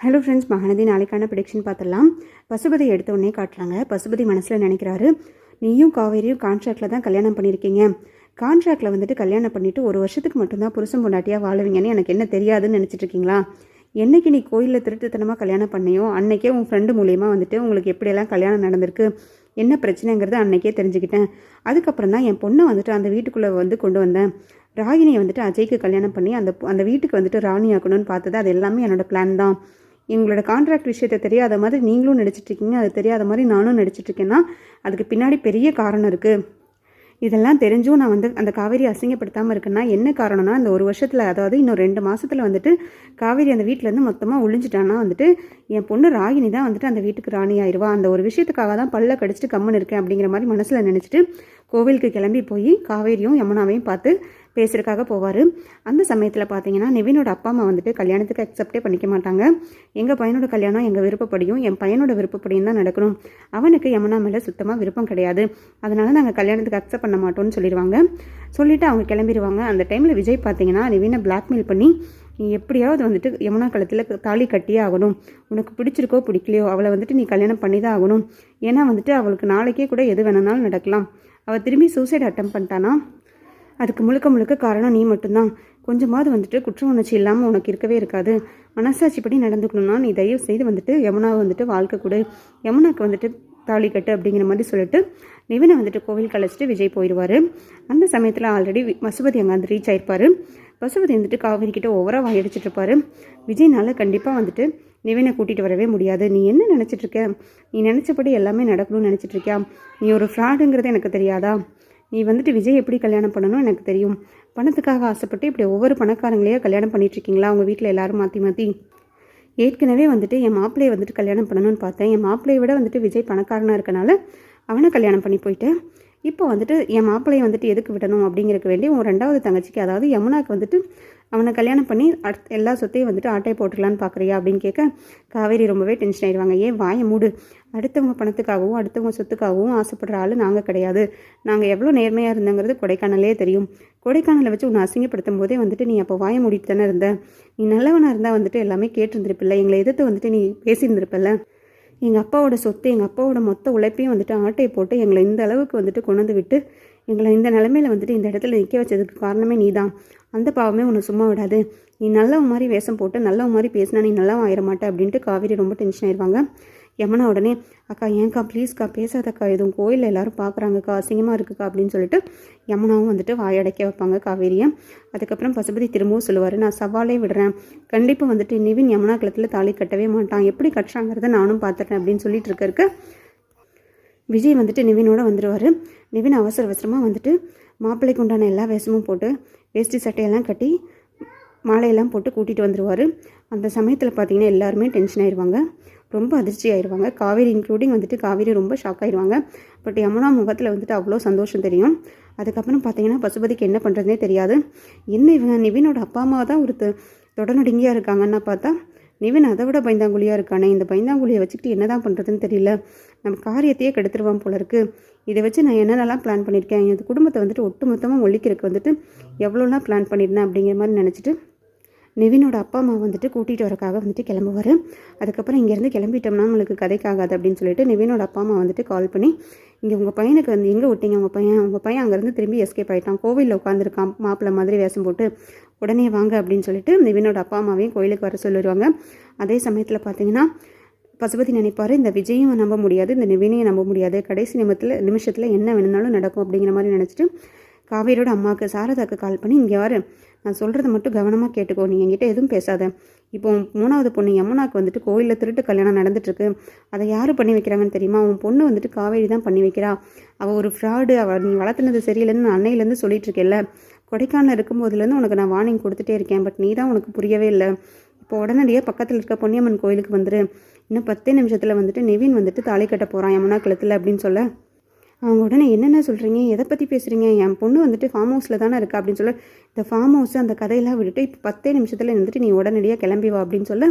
Hello friends மகனதி நாளைக்கான prediction பார்த்துடலாம். பசுபதி எடுத்த உடனே காட்டுறாங்க. பசுபதி மனசில் நினைக்கிறாரு நீயும் காவேரியும் கான்ட்ராக்டில் தான் கல்யாணம் பண்ணியிருக்கீங்க. கான்ட்ராக்டில் வந்துட்டு கல்யாணம் பண்ணிவிட்டு ஒரு வருஷத்துக்கு மட்டும்தான் புருஷன் பொண்டாட்டியாக வாழுவீங்கன்னு எனக்கு என்ன தெரியாதுன்னு நினச்சிட்டு இருக்கீங்களா என்னைக்கு நீ கோயிலில் திருட்டுத்தனமாக கல்யாணம் பண்ணியோ அன்றைக்கே உன் ஃப்ரெண்டு மூலியமாக வந்துட்டு உங்களுக்கு எப்படியெல்லாம் கல்யாணம் நடந்திருக்கு என்ன பிரச்சனைங்கிறது அன்னைக்கே தெரிஞ்சுக்கிட்டேன். அதுக்கப்புறம் தான் என் பொண்ணை வந்துட்டு அந்த வீட்டுக்குள்ளே வந்து கொண்டு வந்தேன். ராகினியை வந்துட்டு அஜய்க்கு கல்யாணம் பண்ணி அந்த அந்த வீட்டுக்கு வந்துட்டு ராணி ஆக்கணும்னு பார்த்தது அது எல்லாமே என்னோடய பிளான் தான். எங்களோட கான்ட்ராக்ட் விஷயத்தை தெரியாத மாதிரி நீங்களும் நடிச்சிட்டு இருக்கீங்க அது தெரியாத மாதிரி நானும் நடிச்சிட்ருக்கேன்னா அதுக்கு பின்னாடி பெரிய காரணம் இருக்குது இதெல்லாம் தெரிஞ்சும் நான் வந்து அந்த காவேரி அசிங்கப்படுத்தாமல் இருக்கேன்னா என்ன காரணம்னா இந்த ஒரு வருஷத்தில் அதாவது இன்னும் ரெண்டு மாதத்தில் வந்துட்டு காவேரி அந்த வீட்டிலேருந்து மொத்தமாக ஒழிஞ்சிட்டான்னா வந்துட்டு என் பொண்ணு ராகினி தான் வந்துட்டு அந்த வீட்டுக்கு ராணி ஆயிடுவா அந்த ஒரு விஷயத்துக்காக தான் பல்ல கடிச்சிட்டு கம்மன் இருக்கேன் அப்படிங்கிற மாதிரி மனசில் நினச்சிட்டு கோவிலுக்கு கிளம்பி போய் காவேரியும் யமுனாவையும் பார்த்து பேசுறதுக்காக போவார். அந்த சமயத்தில் பார்த்தீங்கன்னா நிவினோட அப்பா அம்மா வந்துட்டு கல்யாணத்துக்கு அக்செப்டே பண்ணிக்க மாட்டாங்க. எங்கள் பையனோட கல்யாணம் எங்கள் விருப்பப்படியும் என் பையனோட விருப்பப்படியும் தான் நடக்கணும். அவனுக்கு யமுனா மேலே சுத்தமாக விருப்பம் கிடையாது. அதனால் நாங்கள் கல்யாணத்துக்கு அக்செப்ட் பண்ண மாட்டோம்னு சொல்லிடுவாங்க. சொல்லிவிட்டு அவங்க கிளம்பிடுவாங்க. அந்த டைமில் விஜய் பார்த்தீங்கன்னா நிவினை பிளாக்மெயில் பண்ணி நீ எப்படியாவது வந்துட்டு யமுனா கழுத்தில் தாலி கட்டியே ஆகணும். உனக்கு பிடிச்சிருக்கோ பிடிக்கலையோ அவளை வந்துட்டு நீ கல்யாணம் பண்ணி தான் ஆகணும். ஏன்னா வந்துட்டு அவளுக்கு நாளைக்கே கூட எது வேணுனாலும் நடக்கலாம். அவள் திரும்பி சூசைட் அட்டம் பண்ணிட்டானா? அதுக்கு முழுக்க முழுக்க காரணம் நீ மட்டும்தான். கொஞ்சமாவது வந்துட்டு குற்ற உணர்ச்சி இல்லாமல் உனக்கு இருக்கவே இருக்காது. மனசாட்சிப்படி நடந்துக்கணும்னா நீ தயவு செய்து வந்துட்டு யமுனாவை வந்துட்டு வாழ்க்கை கொடு. யமுனாக்கு வந்துட்டு தாலி கட்டு அப்படிங்கிற மாதிரி சொல்லிட்டு நிவினை வந்துட்டு கோவில் கழிச்சிட்டு விஜய் போயிடுவார் அந்த சமயத்தில் ஆல்ரெடி பசுபதி அங்கே வந்து ரீச் ஆயிருப்பார். பசுபதி வந்துட்டு காவேரி கிட்ட ஓவராக வாயடிச்சிட்டு இருப்பாரு. விஜய்னால கண்டிப்பாக வந்துட்டு நிவினை கூட்டிகிட்டு வரவே முடியாது. நீ என்ன நினச்சிட்ருக்க நீ நினச்சபடி எல்லாமே நடக்கணும்னு நினச்சிட்ருக்கியா நீ ஒரு ஃப்ராடுங்கிறது எனக்கு தெரியாதா? நீ வந்துட்டு விஜய் எப்படி கல்யாணம் பண்ணணும் எனக்கு தெரியும். பணத்துக்காக ஆசைப்பட்டு இப்படி ஒவ்வொரு பணக்காரங்களையே கல்யாணம் பண்ணிட்டு இருக்கீங்களா உங்கள் வீட்டில் எல்லாரும் மாற்றி மாற்றி ஏற்கனவே வந்துட்டு என் மாப்பிள்ளையை வந்துட்டு கல்யாணம் பண்ணணும்னு பார்த்தேன். என் மாப்பிள்ளையை விட வந்துட்டு விஜய் பணக்காரனாக இருக்கனால அவனை கல்யாணம் பண்ணி போயிட்டேன் இப்போ வந்துட்டு என் மாப்பிள்ளையை வந்துட்டு எதுக்கு விடணும் அப்படிங்கிறக்கு வேண்டி உன் ரெண்டாவது தங்கச்சிக்கு அதாவது யமுனாக்கு வந்துட்டு அவனை கல்யாணம் பண்ணி அட் எல்லா சொத்தையும் வந்துட்டு ஆட்டை போட்டுக்கலான்னு பார்க்குறியா அப்படின்னு கேட்க காவேரி ரொம்பவே டென்ஷன் ஆயிடுவாங்க. ஏன் வாய மூடு. அடுத்தவங்க பணத்துக்காகவும் அடுத்தவங்க சொத்துக்காகவும் ஆசைப்படுற ஆள் நாங்கள் கிடையாது. நாங்கள் எவ்வளோ நேர்மையாக இருந்தங்கிறது கொடைக்கானலே தெரியும். கொடைக்கானலை வச்சு உன்னை அசிங்கப்படுத்தும் போதே வந்துட்டு நீ அப்போ வாய மூடிட்டு தானே இருந்த? நீ நல்லவனாக இருந்தால் வந்துட்டு எல்லாமே கேட்டிருந்திருப்பில்ல. எங்களை எதிர்த்து வந்துட்டு நீ பேசியிருந்திருப்பில்ல. எங்கள் அப்பாவோட சொத்து எங்கள் அப்பாவோட மொத்த உழைப்பையும் வந்துட்டு ஆட்டையை போட்டு எங்களை இந்த அளவுக்கு வந்துட்டு கொண்டு விட்டு எங்களை இந்த நிலமையில வந்துட்டு இந்த இடத்துல நிற்க வச்சதுக்கு காரணமே நீ தான் அந்த பாவமே உன்னை சும்மா விடாது. நீ நல்லவ மாதிரி வேஷம் போட்டு நல்லவ மாதிரி பேசினா நீ நல்லா ஆயிட மாட்டே அப்படின்ட்டு காவேரி ரொம்ப டென்ஷன் ஆயிடுவாங்க யமுனா உடனே அக்கா ஏன்க்கா ப்ளீஸ்க்கா பேசாதக்கா எதுவும் கோயிலில் எல்லாரும் பார்க்குறாங்கக்கா அசிங்கமாக இருக்குக்கா அப்படின்னு சொல்லிட்டு யமுனாவும் வந்துட்டு வாயடைக்க வைப்பாங்க காவேரியை. அதுக்கப்புறம் பசுபதி திரும்பவும் சொல்லுவார் நான் சவாலே விடுறேன். கண்டிப்பாக வந்துட்டு நிவின் யமுனா குளத்தில் தாலி கட்டவே மாட்டான். எப்படி கட்டுறாங்கிறத நானும் பார்த்துட்டேன் அப்படின்னு சொல்லிட்டு இருக்கறக்கு விஜய் வந்துட்டு நிவினோட வந்துடுவார் நிவின் அவசர அவசரமாக வந்துட்டு மாப்பிள்ளைக்கு உண்டான எல்லா வேஷமும் போட்டு வேஷ்டி சட்டையெல்லாம் கட்டி மாலையெல்லாம் போட்டு கூட்டிகிட்டு வந்துடுவார் அந்த சமயத்தில் பார்த்தீங்கன்னா எல்லாருமே டென்ஷன் ஆயிடுவாங்க ரொம்ப அதிர்ச்சி ஆயிடுவாங்க காவேரி இன்க்ளூடிங் வந்துட்டு காவேரி ரொம்ப ஷாக் ஆயிடுவாங்க பட் யமுனா முகத்தில் வந்துட்டு அவ்வளோ சந்தோஷம் தெரியும். அதுக்கப்புறம் பார்த்தீங்கன்னா பசுபதிக்கு என்ன பண்ணுறதுனே தெரியாது. என்ன இவங்க நிவினோட அப்பா அம்மா தான் ஒரு தொ- இருக்காங்கன்னு இருக்காங்கன்னா பார்த்தா நிவின் அதை விட பைந்தாங்குழியாக இருக்கானே? இந்த பைந்தாங்குழியை வச்சுக்கிட்டு என்ன தான் பண்ணுறதுன்னு தெரியல. நம்ம காரியத்தையே கெடுத்துருவான் போல இருக்குது இதை வச்சு நான் என்னென்னலாம் பிளான் பண்ணியிருக்கேன் இந்த குடும்பத்தை வந்துட்டு ஒட்டு மொத்தமாக ஒழிக்கிறதுக்கு வந்துட்டு எவ்வளோலாம் பிளான் பண்ணியிருந்தேன் அப்படிங்கிற மாதிரி நினச்சிட்டு நிவினோட அப்பா அம்மா வந்துட்டு கூட்டிகிட்டு வரக்காக வந்துட்டு கிளம்புவார். அதுக்கப்புறம் இங்கேருந்து கிளம்பிட்டோம்னா உங்களுக்கு கதைக்காகாது அப்படின்னு சொல்லிட்டு நிவினோட அப்பா அம்மா வந்துட்டு கால் பண்ணி இங்கே உங்கள் பையனுக்கு வந்து எங்கே விட்டீங்க உங்கள் பையன்? உங்கள் பையன் அங்கேருந்து திரும்பி எஸ்கேப் ஆகிட்டான் கோவிலில் உட்காந்துருக்கான் மாப்பிள்ளை மாதிரி வேஷம் போட்டு உடனே வாங்க அப்படின்னு சொல்லிட்டு நிவினோட அப்பா அம்மாவையும் கோயிலுக்கு வர சொல்லிடுவாங்க. அதே சமயத்தில் பார்த்தீங்கன்னா பசுபதி நினைப்பார் இந்த விஜயும் நம்ப முடியாது இந்த நிவினையும் நம்ப முடியாது. கடைசி நிமிடத்தில் நிமிஷத்தில் என்ன வேணும்னாலும் நடக்கும் அப்படிங்கிற மாதிரி நினச்சிட்டு காவேரியோட அம்மாவுக்கு சாரதாக்கு கால் பண்ணி இங்கே யார் நான் சொல்கிறத மட்டும் கவனமாக கேட்டுக்கோ. நீ என்கிட்ட எதுவும் பேசாத. இப்போ உன் மூணாவது பொண்ணு யமுனாக்கு வந்துட்டு கோயிலில் திருட்டு கல்யாணம் நடந்துட்டுருக்கு. அதை யார் பண்ணி வைக்கிறாங்கன்னு தெரியுமா? உன் பொண்ணு வந்துட்டு காவேரி தான் பண்ணி வைக்கிறா. அவள் ஒரு ஃப்ராடு அவள் நீ வளர்த்துனது சரியில்லைன்னு நான் அன்னையிலேருந்து சொல்லிட்டு இருக்கேல்ல. கொடைக்கானல் இருக்கும்போதுலேருந்து உனக்கு நான் வார்னிங் கொடுத்துட்டே இருக்கேன். பட் நீ தான் உனக்கு புரியவே இல்லை. இப்போ உடனடியாக பக்கத்தில் இருக்க பொன்னியம்மன் கோயிலுக்கு வந்துரு. இன்னும் பத்தே நிமிஷத்தில் வந்துட்டு நிவின் வந்துட்டு தாலி கட்ட போகிறான் யமுனா குளத்தில் அப்படின்னு சொல்ல. அவங்க உடனே என்னென்ன சொல்கிறீங்க எதை பற்றி பேசுகிறீங்க என் பொண்ணு வந்துட்டு ஃபார்ம் ஹவுஸில் தானே இருக்கா? அப்படின்னு சொல்ல. இந்த ஃபார்ம் ஹவுஸ் அந்த கதையெல்லாம் விட்டுட்டு இப்போ பத்தே நிமிஷத்தில் இருந்துட்டு நீ உடனடியாக கிளம்பி வா அப்படின்னு சொல்ல.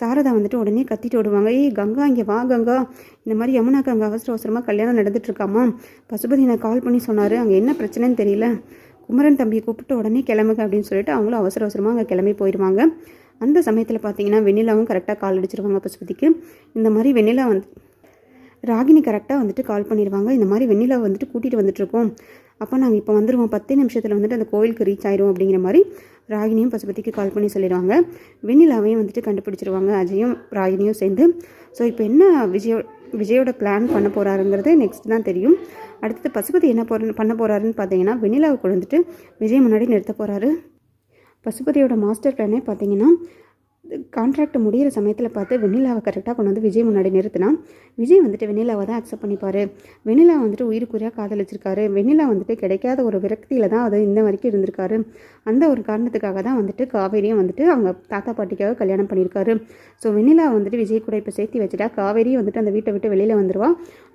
சாரதா வந்துட்டு உடனே கத்திட்டு விடுவாங்க ஏய் கங்கா இங்கே வா கங்கா. இந்த மாதிரி யமுனாக்கு அங்கே அவசர அவசரமாக கல்யாணம் நடந்துட்டு இருக்காமா? பசுபதி நான் கால் பண்ணி சொன்னார். அங்கே என்ன பிரச்சனைன்னு தெரியல. குமரன் தம்பியை கூப்பிட்டு உடனே கிளம்புங்க அப்படின்னு சொல்லிட்டு அவங்களும் அவசர அவசரமாக அங்கே கிளம்பி போயிடுவாங்க அந்த சமயத்தில் பார்த்தீங்கன்னா வெண்ணிலாவும் கரெக்டாக கால் அடிச்சிருவாங்க பசுபதிக்கு. இந்த மாதிரி வெண்ணிலா வந்து ராகினி கரெக்டாக வந்துட்டு கால் பண்ணிடுவாங்க இந்த மாதிரி வெண்ணிலா வந்துட்டு கூட்டிகிட்டு வந்துட்டுருக்கோம். அப்போ நாங்கள் இப்போ வந்துடுவோம் பத்தே நிமிஷத்தில் வந்துட்டு அந்த கோயிலுக்கு ரீச் ஆயிடும் அப்படிங்கிற மாதிரி ராகினியும் பசுபதிக்கு கால் பண்ணி சொல்லிடுவாங்க. வெண்ணிலாவையும் வந்துட்டு கண்டுபிடிச்சிருவாங்க. அஜயும் ராகினியும் சேர்ந்து. ஸோ இப்போ என்ன விஜயோ விஜயோட பிளான் பண்ண போகிறாருங்கிறது நெக்ஸ்ட் தான் தெரியும். அடுத்தது பசுபதி என்ன போற பண்ண போகிறாருன்னு பார்த்தீங்கன்னா வெண்ணிலாவை கொண்டு வந்துட்டு விஜய் முன்னாடி நிறுத்த போகிறாரு பசுபதியோட மாஸ்டர் பிளானே பார்த்தீங்கன்னா கான்ட்ராக்ட் முடியிற சமயத்தில் பார்த்து வெண்ணிலாவை கரெக்டாக கொண்டு வந்து விஜய் முன்னாடி நிறுத்தினா விஜய் வந்துட்டு வெண்ணிலாவை தான் அக்செப்ட் பண்ணிப்பார். வெண்ணிலா வந்துட்டு உயிருக்குறியாக காதலிச்சிருக்காரு. வெண்ணிலா வந்துட்டு கிடைக்காத ஒரு விரக்தியில் தான் அது இந்த வரைக்கும் இருந்திருக்காரு. அந்த ஒரு காரணத்துக்காக தான் வந்துட்டு காவேரியும் வந்துட்டு அவங்க தாத்தா பாட்டிக்காக கல்யாணம் பண்ணியிருக்காரு. ஸோ வெண்ணிலா வந்துட்டு விஜய் கூட இப்போ சேர்த்து வச்சுட்டா காவேரியும் வந்துட்டு அந்த வீட்டை விட்டு வெளியில் வந்துடுவா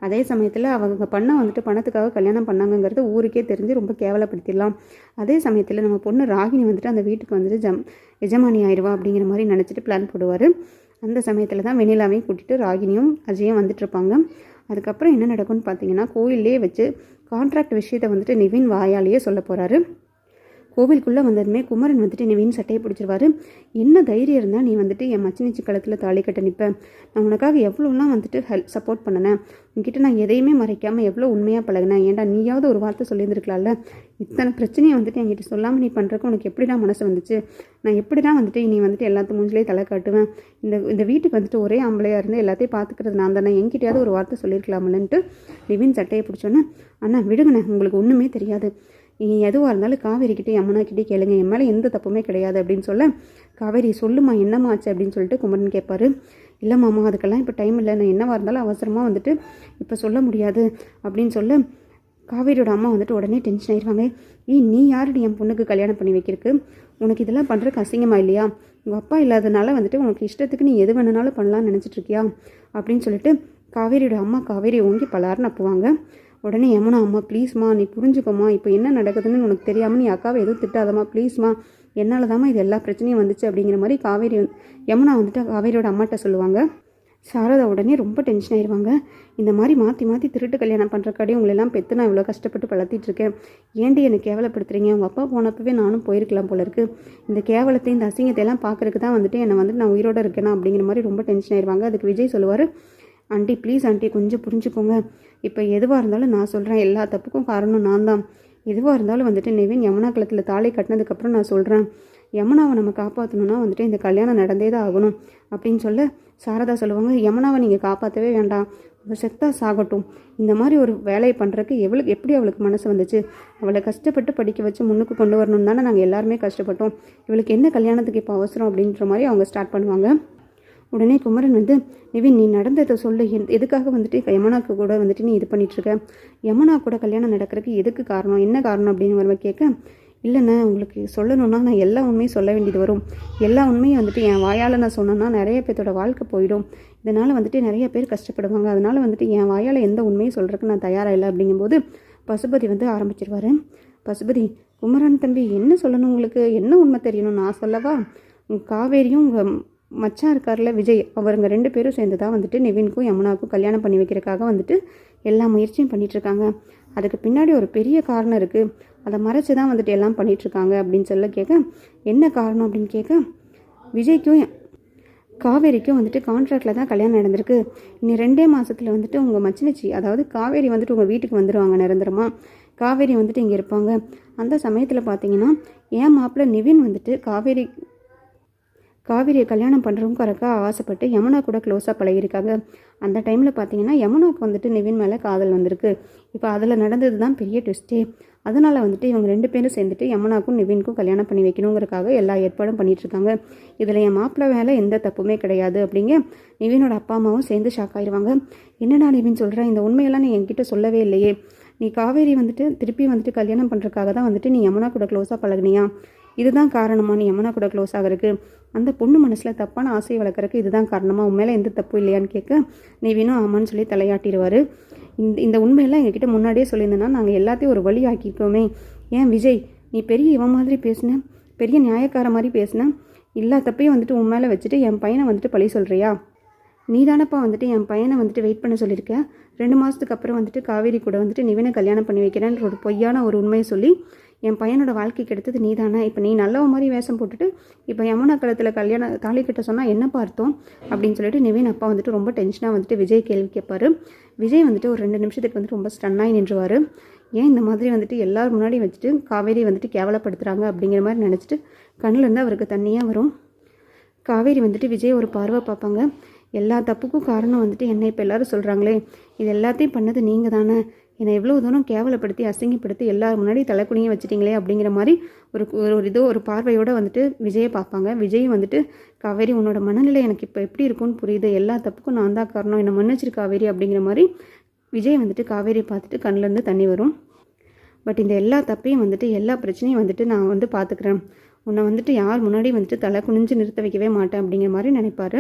அதே சமயத்தில் அவங்க பண்ண வந்துட்டு பணத்துக்காக கல்யாணம் பண்ணாங்கங்கிறது ஊருக்கே தெரிஞ்சு ரொம்ப கேவலப்படுத்திடலாம். அதே சமயத்தில் நம்ம பொண்ணு ராகினி வந்துட்டு அந்த வீட்டுக்கு வந்துட்டு ஜம் எஜமானி ஆயிடுவா அப்படிங்கிற மாதிரி நினச்சிட்டு பிளான் போடுவார். அந்த சமயத்தில் தான் வெண்ணிலாவையும் கூட்டிகிட்டு ராகினியும் அஜயும் வந்துட்டுருப்பாங்க. அதுக்கப்புறம் என்ன நடக்கும்னு பார்த்தீங்கன்னா கோயிலே வச்சு கான்ட்ராக்ட் விஷயத்தை வந்துட்டு நிவின் வாயாலேயே சொல்ல போகிறாரு கோவிலுக்குள்ளே வந்ததுமே குமரன் வந்துட்டு நிவின் சட்டையை பிடிச்சிருவாரு. என்ன தைரியம் இருந்தால் நீ வந்துட்டு என் மச்சினிச்சி களத்தில் தாலி கட்ட நிற்பேன் நான் உனக்காக எவ்வளோலாம் வந்துட்டு ஹெல்ப் சப்போர்ட் பண்ணினேன். உங்ககிட்ட நான் எதையுமே மறைக்காமல் எவ்வளோ உண்மையாக பழகினேன். ஏன்டா நீயாவது ஒரு வார்த்தை சொல்லியிருந்துருக்கலாம்ல? இத்தனை பிரச்சனையை வந்துட்டு என்கிட்ட சொல்லாமல் நீ பண்ணுறக்கு உனக்கு எப்படிடா மனசு வந்துச்சு? நான் எப்படிடா வந்துட்டு நீ வந்துட்டு எல்லாத்து மூஞ்சிலே தலை காட்டுவேன்? இந்த இந்த வீட்டுக்கு வந்துட்டு ஒரே ஆம்பளையாக இருந்து எல்லாத்தையும் பார்த்துக்கிறது நான் தானே? என்கிட்டயாவது ஒரு வார்த்தை சொல்லியிருக்கலாம்லன்ட்டு நிவின் சட்டையை பிடிச்சோன்னே அண்ணா விடுங்கண்ணே உங்களுக்கு ஒன்றுமே தெரியாது. நீ எதுவாக இருந்தாலும் காவேரி கிட்டே கேளுங்க. என் மேலே எந்த தப்புமே கிடையாது அப்படின்னு சொல்ல காவேரி சொல்லுமா என்னம்மா ஆச்சு? அப்படின்னு சொல்லிட்டு குமரன் கேட்பாரு. இல்லை மாமா அதுக்கெல்லாம் இப்போ டைம் இல்லை. நான் என்னவாக இருந்தாலும் அவசரமாக வந்துட்டு இப்போ சொல்ல முடியாது. அப்படின்னு சொல்ல காவேரியோட அம்மா வந்துட்டு உடனே டென்ஷன் ஆயிடுவாங்க ஏய் நீ யாருடி என் பொண்ணுக்கு கல்யாணம் பண்ணி வைக்கிறதுக்கு? உனக்கு இதெல்லாம் பண்ணுறதுக்கு அசிங்கமா இல்லையா? உங்கள் அப்பா இல்லாதனால வந்துட்டு உனக்கு இஷ்டத்துக்கு நீ எது வேணுனாலும் பண்ணலாம்னு நினச்சிட்ருக்கியா அப்படின்னு சொல்லிட்டு காவேரியோட அம்மா காவேரி ஓங்கி பலாருன்னு அப்புவாங்க. உடனே யமுனா அம்மா ப்ளீஸ்மா நீ புரிஞ்சுக்கோமா இப்போ என்ன நடக்குதுன்னு உனக்கு தெரியாமல் நீ அக்காவை எதுவும் திட்டாதம்மா. ப்ளீஸ்மா என்னால் தாம்மா இது எல்லா பிரச்சனையும் வந்துச்சு அப்படிங்கிற மாதிரி காவேரி யமுனா வந்துட்டு காவேரியோட அம்மாட்ட சொல்லுவாங்க. சாரதா உடனே ரொம்ப டென்ஷன் ஆயிடுவாங்க இந்த மாதிரி மாற்றி மாற்றி திருட்டு கல்யாணம் பண்ணுறக்காடி உங்களெல்லாம் பெற்று நான் இவ்வளோ கஷ்டப்பட்டு வளர்த்திட்ருக்கேன் ஏண்டி ஏன்டி என்னை கேவலப்படுத்துறீங்க? உங்கள் அப்பா போனப்பவே நானும் போயிருக்கலாம் போல இருக்கு. இந்த கேவலத்தை இந்த அசிங்கத்தை எல்லாம் பார்க்கறதுக்கு தான் வந்துட்டு என்னை வந்துட்டு நான் உயிரோட இருக்கேனா? அப்படிங்கிற மாதிரி ரொம்ப டென்ஷன் ஆயிடுவாங்க அதுக்கு விஜய் சொல்லுவார் ஆண்டி ப்ளீஸ் ஆண்டி கொஞ்சம் புரிஞ்சுக்கோங்க. இப்போ எதுவாக இருந்தாலும் நான் சொல்கிறேன் எல்லா தப்புக்கும் காரணம் நான் தான் எதுவாக இருந்தாலும் வந்துட்டு நெவின் யமுனா குளத்தில் தாலி கட்டினதுக்கப்புறம் நான் சொல்கிறேன் யமுனாவை நம்ம காப்பாற்றணும்னா வந்துட்டு இந்த கல்யாணம் நடந்தே தான் ஆகணும் அப்படின்னு சொல்ல சாரதா சொல்லுவாங்க யமுனாவை நீங்கள் காப்பாற்றவே வேண்டாம். அவள் செத்தா சாகட்டும். இந்த மாதிரி ஒரு வேலையை பண்ணுறதுக்கு எவ்வளோ எப்படி அவளுக்கு மனசு வந்துச்சு? அவளை கஷ்டப்பட்டு படிக்க வச்சு முன்னுக்கு கொண்டு வரணும் தானே நாங்கள் எல்லாருமே கஷ்டப்பட்டோம். இவளுக்கு என்ன கல்யாணத்துக்கு இப்போ அவசரம்? அப்படின்ற மாதிரி அவங்க ஸ்டார்ட் பண்ணுவாங்க. உடனே குமரன் வந்து நிவின் நீ நடந்ததை சொல்லு. எதுக்காக வந்துட்டு யமுனாக்கு கூட வந்துட்டு நீ இது பண்ணிட்டு இருக்க? யமுனா கூட கல்யாணம் நடக்கிறதுக்கு எதுக்கு காரணம்? என்ன காரணம்? அப்படின்னு வருவ கேட்க இல்லைண்ணே உங்களுக்கு சொல்லணும்னா நான் எல்லா உண்மையும் சொல்ல வேண்டியது வரும். எல்லா உண்மையும் வந்துட்டு என் வாயால் நான் சொன்னேன்னா நிறைய பேர்த்தோட வாழ்க்கை போயிடும். இதனால் வந்துட்டு நிறைய பேர் கஷ்டப்படுவாங்க. அதனால் வந்துட்டு என் வாயால் எந்த உண்மையும் சொல்கிறதுக்கு நான் தயாராக இல்லை அப்படிங்கும்போது பசுபதி வந்து ஆரம்பிச்சிருவார். பசுபதி குமரன் தம்பி என்ன சொல்லணும் உங்களுக்கு? என்ன உண்மை தெரியணும்? நான் சொல்லவா? காவேரியும் உங்கள் மச்சான் இருக்கார்ல விஜய் அவருங்க ரெண்டு பேரும் சேர்ந்து தான் வந்துட்டு நிவின்க்கும் யமுனாவுக்கும் கல்யாணம் பண்ணி வைக்கிறதுக்காக வந்துட்டு எல்லா முயற்சியும் பண்ணிகிட்ருக்காங்க அதுக்கு பின்னாடி ஒரு பெரிய காரணம் இருக்குது அதை மறைச்சு தான் வந்துட்டு எல்லாம் பண்ணிகிட்ருக்காங்க அப்படின்னு சொல்ல கேட்க என்ன காரணம் அப்படின்னு கேட்க விஜய்க்கும் காவேரிக்கும் வந்துட்டு கான்ட்ராக்டில் தான் கல்யாணம் நடந்திருக்கு. இனி ரெண்டே மாதத்தில் வந்துட்டு உங்கள் மச்சினிச்சி அதாவது காவேரி வந்துட்டு உங்கள் வீட்டுக்கு வந்துடுவாங்க நிரந்தரமாக காவேரி வந்துட்டு இங்கே இருப்பாங்க. அந்த சமயத்தில் பார்த்தீங்கன்னா என் மாப்பிள்ளை நிவின் வந்துட்டு காவேரி காவிரியை கல்யாணம் பண்ணுறவங்க ஆசைப்பட்டு யமுனா கூட க்ளோஸாக பழகியிருக்காங்க. அந்த டைமில் பார்த்தீங்கன்னா யமுனாவுக்கு வந்துட்டு நிவின் மேலே காதல் வந்திருக்கு. இப்போ அதில் நடந்தது தான் பெரிய ட்விஸ்ட்டே அதனால் வந்துட்டு இவங்க ரெண்டு பேரும் சேர்ந்துட்டு யமுனாக்கும் நிவினுக்கும் கல்யாணம் பண்ணி வைக்கணுங்கிறக்காக எல்லா ஏற்பாடும் பண்ணிகிட்ருக்காங்க இதில் என் மாப்பிள்ளை மேலே எந்த தப்புமே கிடையாது அப்படிங்க நிவினோட அப்பா அம்மாவும் சேர்ந்து ஷாக் ஆயிடுவாங்க என்னடா நிவின் சொல்கிறேன் இந்த உண்மையெல்லாம் நீ என்கிட்ட சொல்லவே இல்லையே. நீ காவேரி வந்துட்டு திருப்பி வந்துட்டு கல்யாணம் பண்ணுறதுக்காக தான் வந்துட்டு நீ யமுனா கூட க்ளோஸாக பழகுனியா? இதுதான் காரணமா? நீ யமுனா கூட க்ளோஸ் ஆகிறதுக்கு அந்த பொண்ணு மனசில் தப்பான ஆசையை வளர்க்குறதுக்கு இதுதான் காரணமா? உன் மேலே எந்த தப்பு இல்லையான்னு கேட்க நீ வேணும் ஆமான்னு சொல்லி தலையாட்டிடுவார். இந்த இந்த உண்மையெல்லாம் எங்ககிட்ட முன்னாடியே சொல்லியிருந்தேன்னா நாங்கள் எல்லாத்தையும் ஒரு வழி ஆக்கிக்கோமே ஏன் விஜய் நீ பெரிய இவன் மாதிரி பேசின? பெரிய நியாயக்கார மாதிரி பேசின? எல்லா தப்பையும் வந்துட்டு உன் மேலே வச்சுட்டு என் பையனை வந்துட்டு பழி சொல்கிறியா நீ தானப்பா வந்துட்டு என் பையனை வந்துட்டு வெயிட் பண்ண சொல்லியிருக்க? ரெண்டு மாதத்துக்கு அப்புறம் வந்துட்டு காவேரி கூட வந்துட்டு நிவினை கல்யாணம் பண்ணி வைக்கிறேன்ற ஒரு பொய்யான ஒரு உண்மையை சொல்லி என் பையனோட வாழ்க்கைக்கு எடுத்தது நீ தானே இப்போ நீ நல்ல மாதிரி வேஷம் போட்டுட்டு இப்போ யமுனா கழுத்தில் கல்யாண தாலி கிட்ட சொன்னால் என்ன பார்த்தோம்? அப்படின்னு சொல்லிட்டு நிவின் அப்பா வந்துட்டு ரொம்ப டென்ஷனாக வந்துட்டு விஜய் கேள்வி கேட்பாரு விஜய் வந்துட்டு ஒரு ரெண்டு நிமிஷத்துக்கு வந்துட்டு ரொம்ப ஸ்டன்னாகி நின்றுவார். ஏன் இந்த மாதிரி வந்துட்டு எல்லார் முன்னாடி வச்சுட்டு காவேரி வந்துட்டு கேவலப்படுத்துகிறாங்க அப்படிங்கிற மாதிரி நினச்சிட்டு கண்ணிலேருந்து அவருக்கு தண்ணியாக வரும். காவேரி வந்துட்டு விஜய் ஒரு பார்வை பார்ப்பாங்க. எல்லா தப்புக்கும் காரணம் வந்துட்டு என்ன இப்போ எல்லாரும் சொல்கிறாங்களே இது எல்லாத்தையும் பண்ணது நீங்கள் தானே என்னை எவ்வளோ தூரம் கேவலப்படுத்தி அசிங்கப்படுத்தி எல்லார் முன்னாடி தலைக்குனியே வச்சிட்டிங்களே அப்படிங்கிற மாதிரி ஒரு ஒரு ஒரு இதோ ஒரு பார்வையோடு வந்துட்டு விஜயை பார்ப்பாங்க. விஜய் வந்துட்டு காவேரி உன்னோட மனநிலை எனக்கு இப்போ எப்படி இருக்கும்னு புரியுது. எல்லா தப்புக்கும் நான் தான் காரணம். என்னை மன்னிச்சிரு காவேரி அப்படிங்கிற மாதிரி விஜய் வந்துட்டு காவேரி பார்த்துட்டு கண்ணிலேருந்து தண்ணி வரும். பட் இந்த எல்லா தப்பையும் வந்துட்டு எல்லா பிரச்சனையும் வந்துட்டு நான் வந்து பார்த்துக்கிறேன். உன்னை வந்துட்டு யார் முன்னாடி வந்துட்டு தலை குனிஞ்சு நிறுத்த வைக்கவே மாட்டேன் அப்படிங்கிற மாதிரி நினைப்பாரு.